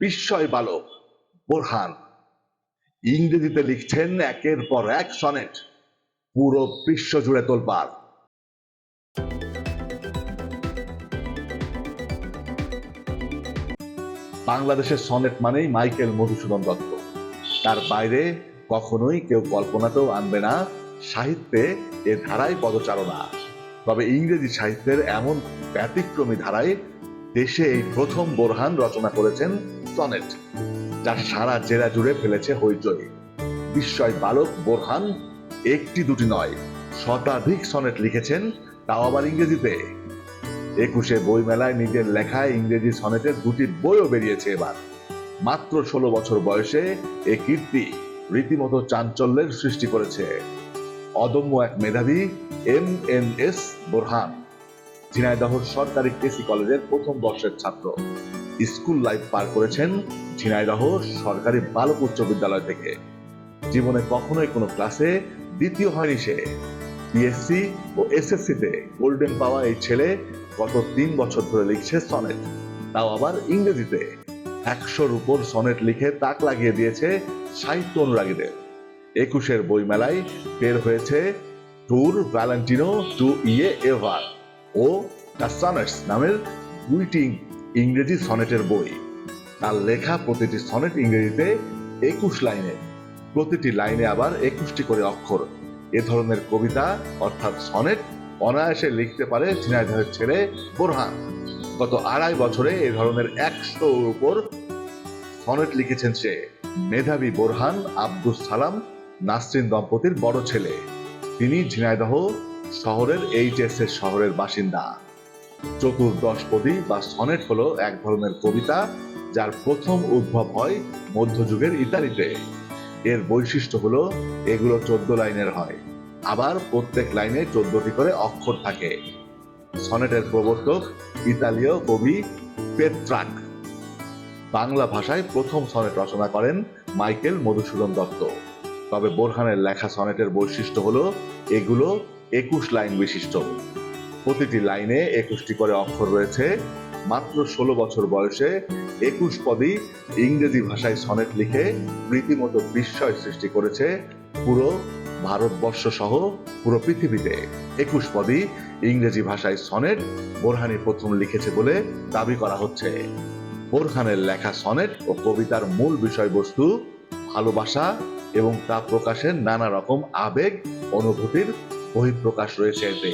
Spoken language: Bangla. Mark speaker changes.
Speaker 1: বিস্ময় বালক, বোরহান। ইংরেজিতে লিখছেন একের পর এক সনেট, পুরো বিশ্ব জুড়ে তোলপাড়। বাংলাদেশের সনেট মানেই মাইকেল মধুসূদন দত্ত। তার বাইরে কখনোই কেউ কল্পনাতেও আনবে না সাহিত্যে এ ধারায় পদচারণা। তবে ইংরেজি সাহিত্যের এমন ব্যতিক্রমী ধারায় দেশে এই প্রথম বোরহান রচনা করেছেন সনেট যা সারা জেলা জুড়ে ফেলেছে হইচই বিস্ময় বালক বোরহান একটি দুটি নয়, শতাধিক সনেট লিখেছেন, তাও আবার ইংরেজিতে। একুশে বই মেলায় নিজের লেখায় ইংরেজি সনেটের দুটি বইও বেরিয়েছে এবার। মাত্র ষোলো বছর বয়সে এ কীর্তি রীতিমতো চাঞ্চল্যের সৃষ্টি করেছে। অদম্য এক মেধাবী M N S Borhan Jhenaidah সরকারি কেসি কলেজের প্রথম বর্ষের ছাত্র। স্কুল লাইফ পার করেছেন ঝিনাইদহ সরকারি বালক উচ্চ বিদ্যালয় থেকে। জীবনে কখনোই কোনো ক্লাসে দ্বিতীয় হয়নি সে। পিএসসি ও এসএসসিতে গোল্ডেন পাওয়া এই ছেলে গত তিন বছর ধরে লিখছে সনেট তাও আবার ইংরেজিতে। একশোর উপর সনেট লিখে তাক লাগিয়ে দিয়েছে সাহিত্য অনুরাগীদের। একুশের বইমেলায় বের হয়েছে tour Valentino to ye ever O the sonnets নামের দুইটি ইংরেজি সনেটের বই। তার লেখা প্রতিটি সনেট ইংরেজিতে একুশ লাইনের প্রতিটি লাইনে আবার একুশটি করে অক্ষর। এ ধরনের কবিতা, অর্থাৎ সনেট, অনায়াসে লিখতে পারে ঝিনাইদহের ছেলে বোরহান। গত আড়াই বছরে এ ধরনের একশো উপর সনেট লিখেছেন সে। মেধাবী বোরহান আব্দুস সালাম, নাসরিন দম্পতির বড় ছেলে। তিনি ঝিনাইদহ শহরের এইচএস শহরের বাসিন্দা। চতুর্দশপদী বা সনেট হলো এক ধরনের কবিতা যার প্রথম উদ্ভব হয় মধ্যযুগের ইতালিতে। এর বৈশিষ্ট্য হলো এগুলো চোদ্দ লাইনের হয়। আবার প্রত্যেক লাইনে চোদ্দটি করে অক্ষর থাকে। সনেটের প্রবর্তক ইতালীয় কবি পেট্রাক। বাংলা ভাষায় প্রথম সনেট রচনা করেন মাইকেল মধুসূদন দত্ত। তবে বোরহানের লেখা সনেটের বৈশিষ্ট্য হলো এগুলো একুশ লাইন বিশিষ্ট। প্রতিটি লাইনে একুশটি করে অক্ষর রয়েছে। মাত্র ষোলো বছর বয়সে একুশ পদই ইংরেজি ভাষায় সনেট লিখে রীতিমতো বিস্ময় সৃষ্টি করেছে পুরো ভারতবর্ষ সহ পুরো পৃথিবীতে। একুশ পদই ইংরেজি ভাষায় সনেট বোরহানি প্রথম লিখেছে বলে দাবি করা হচ্ছে। বোরহানের লেখা সনেট ও কবিতার মূল বিষয়বস্তু ভালোবাসা এবং তা প্রকাশের নানা রকম আবেগ, অনুভূতির বহিঃপ্রকাশ রয়েছে এতে।